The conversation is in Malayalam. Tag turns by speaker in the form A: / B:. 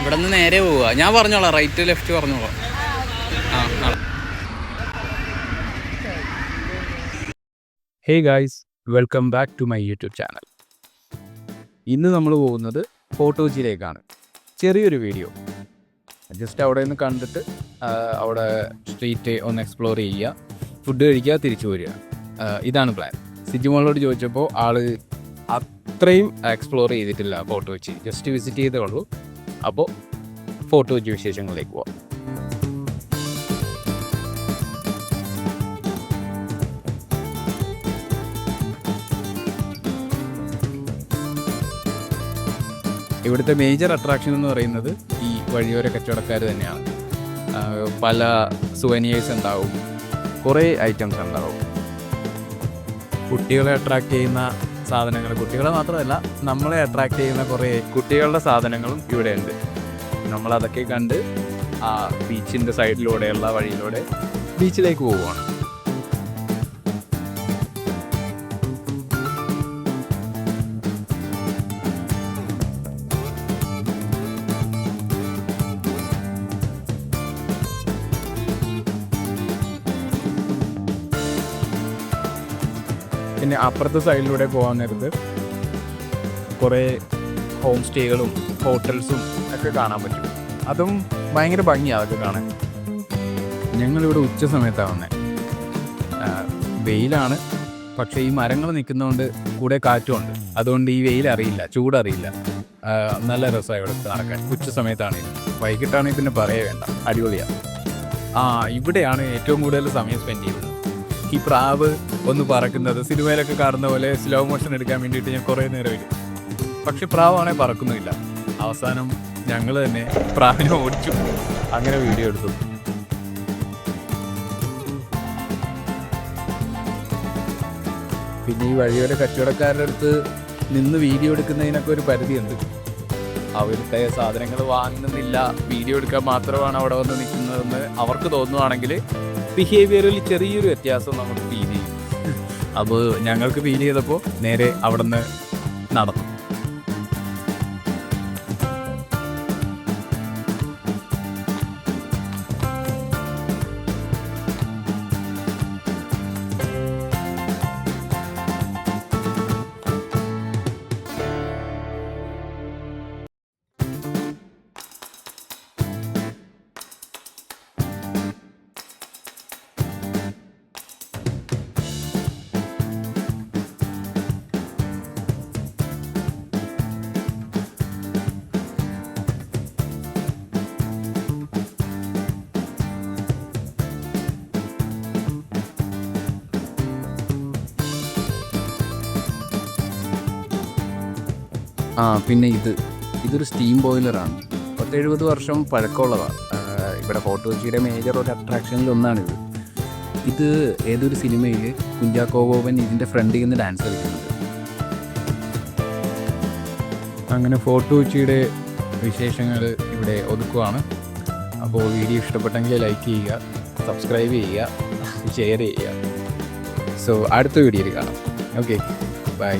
A: ഇവിടെ നിന്ന് നേരെ പോവുക. ഞാൻ പറഞ്ഞോളാം. റൈറ്റ് ലെഫ്റ്റ് പറഞ്ഞോളാം.
B: Hey guys welcome back to my YouTube channel ഇന്ന് നമ്മൾ പോകുന്നത് ഫോട്ടോജിയിലേക്കാണ്. ചെറിയൊരു വീഡിയോ ജസ്റ്റ് അവിടെ നിന്ന് കണ്ടിട്ട് അവിടെ സ്ട്രീറ്റ് ഒന്ന് എക്സ്പ്ലോർ ചെയ്യുക. ഫുഡ് കഴിക്കുക തിരിച്ചു വരിക. ഇതാണ് പ്ലാൻ സിജിമോളോട് ചോദിച്ചപ്പോൾ ആൾ അത്രയും എക്സ്പ്ലോർ ചെയ്തിട്ടില്ല ഫോട്ടോ വെച്ച്. ജസ്റ്റ് വിസിറ്റ് ചെയ്തേ ഉള്ളൂ. അപ്പോൾ ഫോട്ടോ വെച്ച് വിശേഷങ്ങളിലേക്ക് പോവാം. ഇവിടുത്തെ മേജർ അട്രാക്ഷൻ എന്ന് പറയുന്നത് ഈ വഴിയോര കച്ചവടക്കാർ തന്നെയാണ്. പല സുവനിയേഴ്സ് ഉണ്ടാവും. കുറേ ഐറ്റംസ് ഉണ്ടാവും. കുട്ടികളെ അട്രാക്ട് ചെയ്യുന്ന സാധനങ്ങൾ. കുട്ടികളെ മാത്രമല്ല നമ്മളെ അട്രാക്ട് ചെയ്യുന്ന കുറേ കുട്ടികളുടെ സാധനങ്ങളും ഇവിടെ ഉണ്ട് നമ്മളതൊക്കെ കണ്ട് ആ ബീച്ചിന്റെ സൈഡിലൂടെയുള്ള വഴിയിലൂടെ ബീച്ചിലേക്ക് പോവുകയാണ് പിന്നെ അപ്പുറത്തെ സൈഡിലൂടെ പോകാൻ നേരത്ത് കുറേ ഹോം സ്റ്റേകളും ഹോട്ടൽസും ഒക്കെ കാണാൻ പറ്റും. അതും ഭയങ്കര ഭംഗിയാണ് അതൊക്കെ കാണാൻ. ഞങ്ങളിവിടെ ഉച്ച സമയത്താണ് വന്നത് വെയിലാണ്. പക്ഷേ ഈ മരങ്ങൾ നിൽക്കുന്നതുകൊണ്ട് കൂടെ കാറ്റുമുണ്ട് അതുകൊണ്ട് ഈ വെയിൽ അറിയില്ല ചൂടറിയില്ല നല്ല രസമാണ് ഇവിടെ നടക്കാൻ. ഉച്ച സമയത്താണെങ്കിൽ വൈകിട്ടാണെങ്കിൽ പിന്നെ പറയേ വേണ്ട. അടിപൊളിയാണ് ആ ഇവിടെയാണ് ഏറ്റവും കൂടുതൽ സമയം സ്പെൻഡ് ചെയ്യുന്നത്. ഈ പ്രാവ് ഒന്ന് പറക്കുന്നത് സിനിമയിലൊക്കെ കാണുന്ന പോലെ സ്ലോ മോഷൻ എടുക്കാൻ വേണ്ടിയിട്ട് ഞാൻ കുറേ നേരം വരും പക്ഷെ പ്രാവാണെ പറക്കുന്നില്ല അവസാനം ഞങ്ങൾ തന്നെ പ്രാവിനെ ഓടിച്ചു. അങ്ങനെ വീഡിയോ എടുത്തു. പിന്നെ ഈ വഴിയോര കച്ചവടക്കാരുടെ അടുത്ത് നിന്ന് വീഡിയോ എടുക്കുന്നതിനൊക്കെ ഒരു പരിധിയുണ്ട്. അവരുടെ സാധനങ്ങൾ വാങ്ങുന്നില്ല. വീഡിയോ എടുക്കാൻ മാത്രമാണ് അവിടെ വന്ന് നിൽക്കുന്നതെന്ന് അവർക്ക് തോന്നുവാണെങ്കിൽ ബിഹേവിയറിൽ ചെറിയൊരു വ്യത്യാസം നമുക്ക് ഫീൽ ചെയ്യും. അപ്പോൾ ഞങ്ങൾക്ക് ഫീൽ ചെയ്തപ്പോൾ നേരെ അവിടെ നിന്ന് നടന്നു. ആ പിന്നെ ഇത് ഇതൊരു സ്റ്റീം ബോയിലറാണ് പത്തെഴുപത് വർഷം പഴക്കമുള്ളതാണ്. ഇവിടെ ഫോർട്ട് കൊച്ചിയുടെ മേജർ ഒരു അട്രാക്ഷനിൽ ഒന്നാണിത്. ഇത് ഏതൊരു സിനിമയിൽ കുഞ്ചാക്കോ ബോബൻ ഇതിന്റെ ഫ്രണ്ടിൽ നിന്ന് ഡാൻസ് കളിക്കുന്നുണ്ട്. അങ്ങനെ ഫോർട്ട് കൊച്ചിയുടെ വിശേഷങ്ങൾ ഇവിടെ ഒതുക്കുവാണ്. അപ്പോൾ വീഡിയോ ഇഷ്ടപ്പെട്ടെങ്കിൽ ലൈക്ക് ചെയ്യുക സബ്സ്ക്രൈബ് ചെയ്യുക ഷെയർ ചെയ്യുക. സോ അടുത്ത വീഡിയോയിൽ കാണാം. Okay bye